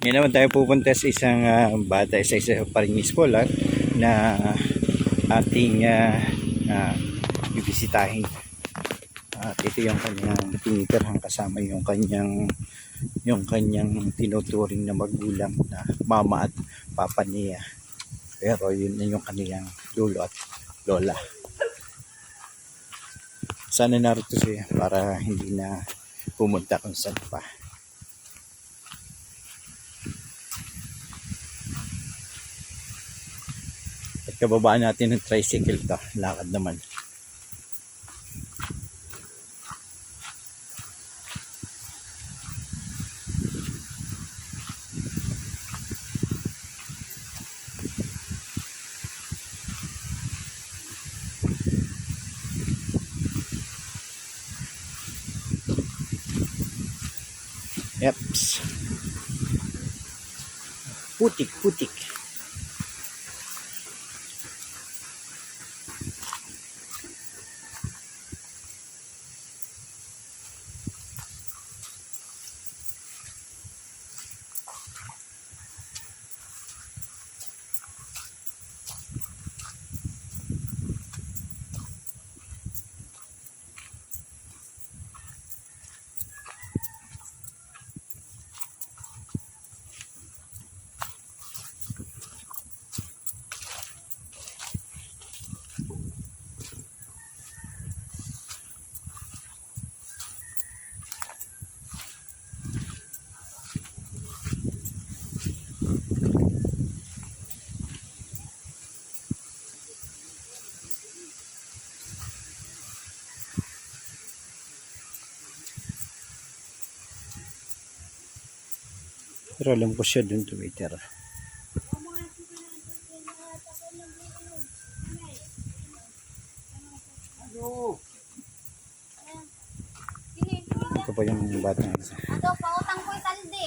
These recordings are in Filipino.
Ngayon naman tayo pupunta sa isang ah, bata, sa isa pa rin scholar na ating uh, bibisitahin. At ito yung kanyang tinitirhan kasama yung kanyang yung kanyang tinuturing na magulang na mama at papa niya. Pero yun na yung kanyang lolo at lola. Sana narito siya para hindi na pumunta kung saan pa. Kababaan natin ng tricycle to. Lakad naman. Yeps. Putik, putik. Pero alam ko siya dun tumitira. Ito pa yung bata. Ato, pautang ko italde.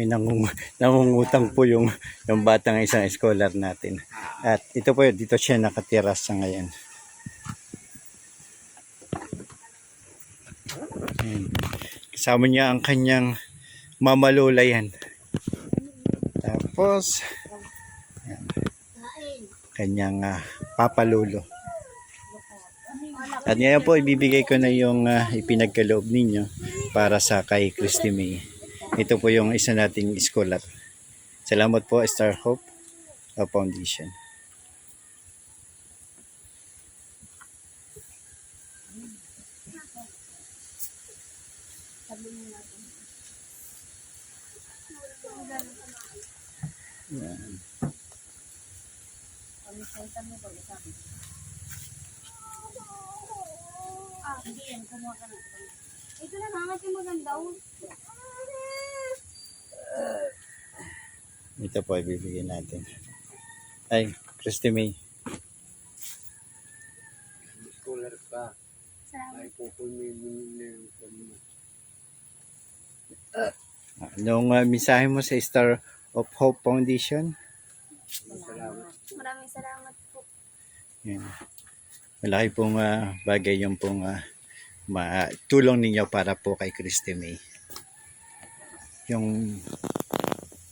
May nangung, nangungutang po yung, yung batang isang scholar natin. At ito po, dito siya nakatira sa ngayon. Ayan. Kasama niya ang kanyang mamalola yan. Tapos, Kain. kanyang ah, papalolo. At ngayon po, ibibigay ko na yung ah, ipinagkaloob ninyo para sa kay Christy May. Ito po yung isa nating scholar. Salamat po, Star Hope uh, Foundation. Yan. Ah, hindi yan. Kumuha ka na. Ito na nangat yung maganda. Ito po, ibibigay natin. Ay, Christy May. scholar ka, ay pupulminin na yung. Anong uh, mensahe mo sa Star of Hope Foundation? Salamat. Maraming salamat po. Yan. Malaki pong ah, bagay yung pong ah, ma- tulong ninyo para po kay Christy May. Yung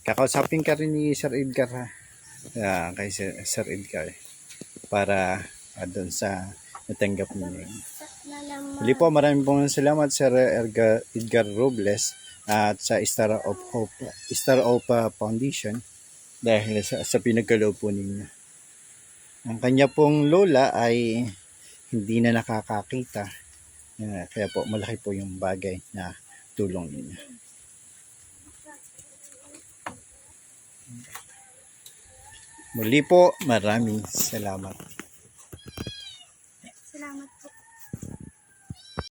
kakausapin ka rin ni Sir Edgar ha. Ah, kay Sir, Sir Edgar para ah, doon sa natanggap ninyo. Muli po, maraming pong salamat Sir Edgar, Edgar Robles at sa Star of Hope, Star of ah, Foundation dahil sa, sa pinagkaloob po ninyo. Ang kanya pong lola ay hindi na nakakakita. Kaya po malaki po yung bagay na tulong ninyo. Muli po, maraming salamat.